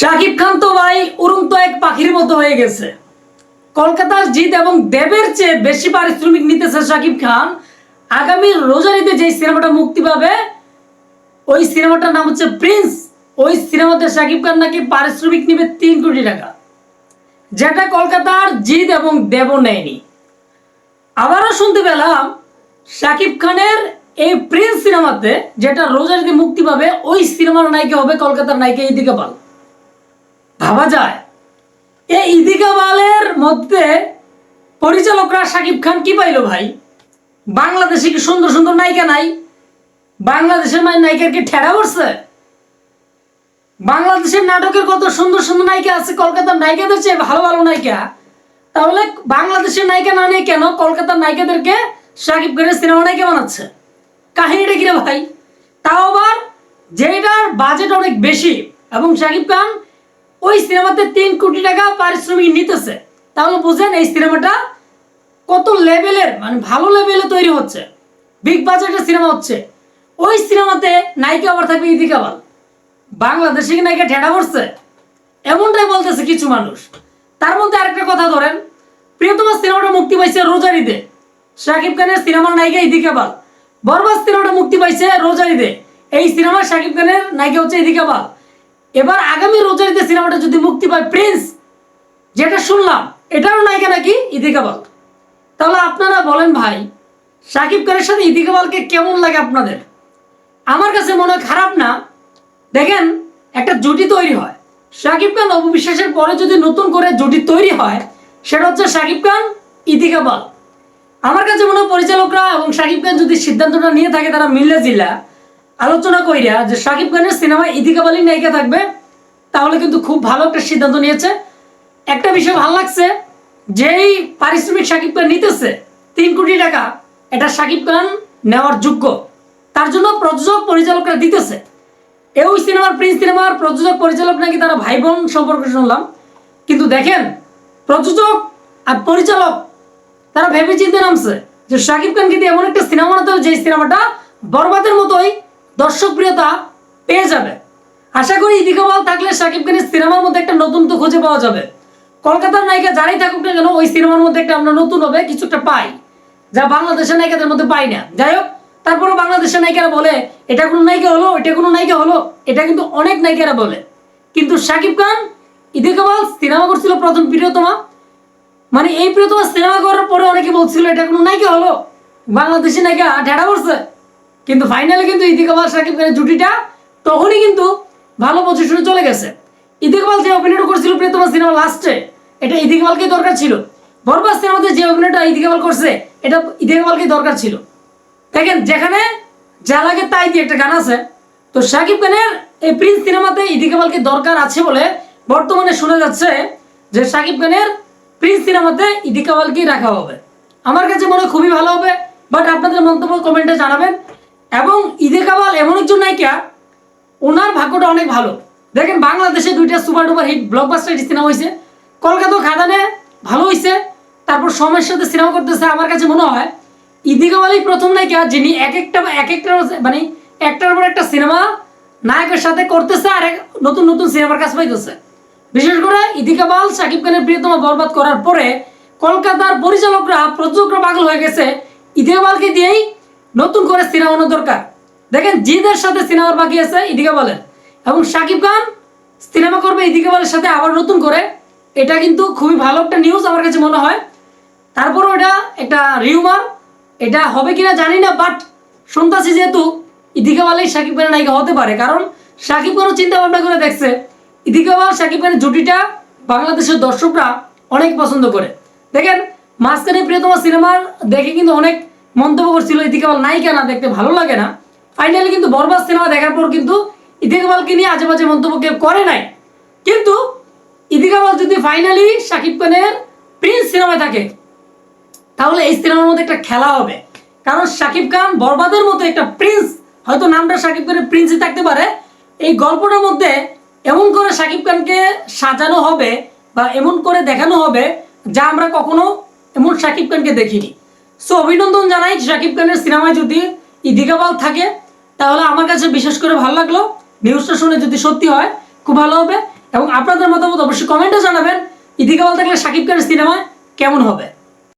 শাকিব খান তো ভাই উড়ন্ত এক পাখির মতো হয়ে গেছে। কলকাতার জিত এবং দেবের চেয়ে বেশি পারিশ্রমিক নিতেছে শাকিব খান। আগামী রোজারিতে যে সিনেমাটা মুক্তি পাবে, ওই সিনেমাটার নাম হচ্ছে প্রিন্স। ওই সিনেমাতে শাকিব খান নাকি পারিশ্রমিক নিবে তিন কোটি টাকা। যেটা কলকাতার জিত এবং দেব নেয়নি। আবারও শুনতে পেলাম শাকিব খানের এই প্রিন্স সিনেমাতে যেটা রোজারিতে মুক্তি পাবে, ওই সিনেমার নায়িকা হবে কলকাতার নায়িকা ইদিকা পাল। ভাবা যায়। এই ইদিকা বালের মধ্যে পরিচালকরা শাকিব খান কি পাইলো ভাই? বাংলাদেশে কি সুন্দর সুন্দর নায়িকা নাই? বাংলাদেশের মানে নায়িকার কি ঠেড়া পড়ছে? বাংলাদেশের নাটকের কত সুন্দর সুন্দর নায়িকা আছে, কলকাতার নায়িকাদের চেয়ে ভালো ভালো নায়িকা। তাহলে বাংলাদেশের নায়িকা না নিয়ে কেন কলকাতার নায়িকাদেরকে শাকিব খানের সিনেমা নায়িকা বানাচ্ছে? কাহিনীটা কিরে ভাই? তাও আবার যেটার বাজেট অনেক বেশি এবং শাকিব খান ওই সিনেমাতে তিন কোটি টাকা পারিশ্রমিক নিতেছে। তাহলে বুঝেন এই সিনেমাটা কত লেভেলের মানে ভালো লেভেলে তৈরি হচ্ছে। বিগ বাজেটের সিনেমা হচ্ছে। ওই সিনেমাতে নায়িকা আবার থাকবে ইদিকা বাল বাংলাদেশে কি নায়িকা ঠেড়া পড়ছে এমনটাই বলতেছে কিছু মানুষ। তার মধ্যে আরেকটা কথা ধরেন। প্রিয়তমা সিনেমাটা মুক্তি পাইছে রোজারিতে। শাকিব খানের সিনেমার নায়িকা ইদিকা বাল সিনেমাটা মুক্তি পাইছে রোজারিতে। এই সিনেমা শাকিব খানের নায়িকা হচ্ছে ইদিকা বাল এবার আগামী রোজারিতে সিনেমাটা যদি মুক্তি পায় প্রিন্স, যেটা শুনলাম, এটারও নায়িকা নাকি ইদিকা বাল তাহলে আপনারা বলেন ভাই শাকিব খানের সাথে ইদিকা বালকে কেমন লাগে আপনাদের? আমার কাছে মনে হয় খারাপ না। দেখেন, একটা জুটি তৈরি হয়। শাকিব খান অপবিশ্বাসের পরে যদি নতুন করে জুটি তৈরি হয়, সেটা হচ্ছে শাকিব খান, ইদিকা বাল আমার কাছে মনে হয় পরিচালকরা এবং শাকিব খান যদি সিদ্ধান্তটা নিয়ে থাকে তারা মিলে জিলা আলোচনা কইরা যে শাকিব খানের সিনেমায় ইদিকা বালি নায়িকা থাকবে, তাহলে কিন্তু খুব ভালো একটা সিদ্ধান্ত নিয়েছে। একটা বিষয় ভালো লাগছে, যেই পারিশ্রমিক শাকিব খান নিতেছে, তিন কোটি টাকা, এটা শাকিব খান নেওয়ার যোগ্য। তার জন্য প্রযোজক পরিচালকরা দিতেছে। এই সিনেমার প্রিন্স সিনেমার প্রযোজক পরিচালক নাকি তারা ভাই বোন সম্পর্কে শুনলাম। কিন্তু দেখেন, প্রযোজক আর পরিচালক, তারা ভেবে চিন্তে নামছে যে শাকিব খানকে দিয়ে এমন একটা সিনেমা বানাতে হবে যে সিনেমাটা বরবাদের মতোই দর্শক প্রিয়তা, পেয়ে যাবে। আশা করি ইদিকা বল থাকলে শাকিব খানের সিনেমার মধ্যে একটা নতুন তো খুঁজে পাওয়া যাবে। কলকাতার নায়িকা যারাই থাকুক না কেন, ওই সিনেমার মধ্যে একটা আমরা নতুন হবে কিছু একটা পাই, যা বাংলাদেশের নায়িকাদের মধ্যে পাই না। যাই হোক তারপরে বাংলাদেশের নায়িকারা বলে, এটা কোনো নায়িকা হলো এটা কোনো নায়িকা হলো। এটা কিন্তু অনেক নায়িকারা বলে। কিন্তু শাকিব খান, ইদিকা বল সিনেমা করছিল প্রথম প্রিয়তমা। মানে এই প্রিয়তমা সিনেমা করার পরে অনেকে বলছিল, এটা কোনো নায়িকা হলো? বাংলাদেশি নায়িকা ঢেড়া পড়ছে কিন্তু ফাইনালে কিন্তু ইদিকা বাল সাকিব খানের জুটিটা তখনই কিন্তু ভালো পজিশনে চলে গেছে। ইদিকা বাল যে অভিনয়টা করছিল প্রিয়তমা সিনেমা লাস্টে এটা ইদিকা বালকে দরকার ছিল। বরবাস সিনেমাতে যে অভিনয়টা ইদিকা বাল করছে, এটা ইদিকা বালকে দরকার ছিল। দেখেন, যেখানে যা লাগে তাই দিয়ে একটা গান আছে, তো শাকিব খানের এই প্রিন্স সিনেমাতে ইদিকা বালকে দরকার আছে বলে বর্তমানে শোনা যাচ্ছে যে শাকিব খানের প্রিন্স সিনেমাতে ইদিকা বালকেই রাখা হবে। আমার কাছে মনে খুবই ভালো হবে বাট আপনাদের মন্তব্য কমেন্টে জানাবেন। এবং ইদিকা বাল এমন একজন নায়িকা, ওনার ভাগ্যটা অনেক ভালো। দেখেন, বাংলাদেশে দুইটা super duper hit blockbuster cinema হয়েছে কলকাতা খাদানে ভালো হয়েছে তারপর সময়ের সাথে সিনেমা করতেছে, আমার কাছে মনে হয়। ইদিকা বালি প্রথম নায়িকা যিনি এক একটা এক একটা মানে একটার পর একটা সিনেমা নায়কের সাথে করতেছে আর নতুন নতুন সিনেমার কাজ পাইতেছে। বিশেষ করে ইদিকা বাল সাকিব খানের প্রিয়তমা বরবাদ করার পরে কলকাতার পরিচালকরা প্রযোজকরা পাগল হয়ে গেছে। ইদিকা বালকে দিয়েই নতুন করে সিনেমা বানানো দরকার। দেখেন, জিদের সাথে সিনেমার বাকি আছে ইদিকা বলেন। এবং সাকিব খান সিনেমা করবে ইদিকা বলের সাথে আবার নতুন করে। এটা কিন্তু খুবই ভালো একটা নিউজ আমার কাছে মনে হয়। তারপরও এটা একটা রিউমার এটা হবে কিনা জানি না বাট শুনতাছি যেহেতু ইদিকা বালাই সাকিব খানের নায়িকা হতে পারে। কারণ সাকিব খানও চিন্তা ভাবনা করে দেখছে। ইদিকা বাল সাকিব খানের জুটিটা বাংলাদেশের দর্শকরা অনেক পছন্দ করে। দেখেন, মাঝখানে প্রিয়তমা সিনেমার দেখে কিন্তু অনেক মন্তব্য করছিল ইদিকা বাল নায়িকা না দেখতে ভালো লাগে না। ফাইনালি কিন্তু বরবাদ সিনেমা দেখার পর কিন্তু ইদিকা বালকে নিয়ে আজে বাজে মন্তব্য কেউ করে নাই। কিন্তু ইদিকা বাল যদি ফাইনালি সাকিব খানের প্রিন্স সিনেমায় থাকে, তাহলে এই সিনেমার মধ্যে একটা খেলা হবে। কারণ শাকিব খান বরবাদের মতো একটা প্রিন্স হয়তো নামটা শাকিব খানের প্রিন্সই থাকতে পারে। এই গল্পটার মধ্যে এমন করে শাকিব খানকে সাজানো হবে বা এমন করে দেখানো হবে যা আমরা কখনো এমন শাকিব খানকে দেখিনি। সো অভিনন্দন জানাই শাকিব খানের সিনেমায় যদি ইদিকাবাল থাকে, তাহলে আমার কাছে বিশেষ করে ভালো লাগল। নিউজটা শুনে যদি সত্যি হয়, খুব ভালো হবে। এবং আপনাদের মতামত অবশ্যই কমেন্টে জানাবেন। ইদিকাবাল থাকলে শাকিব খানের সিনেমা কেমন হবে?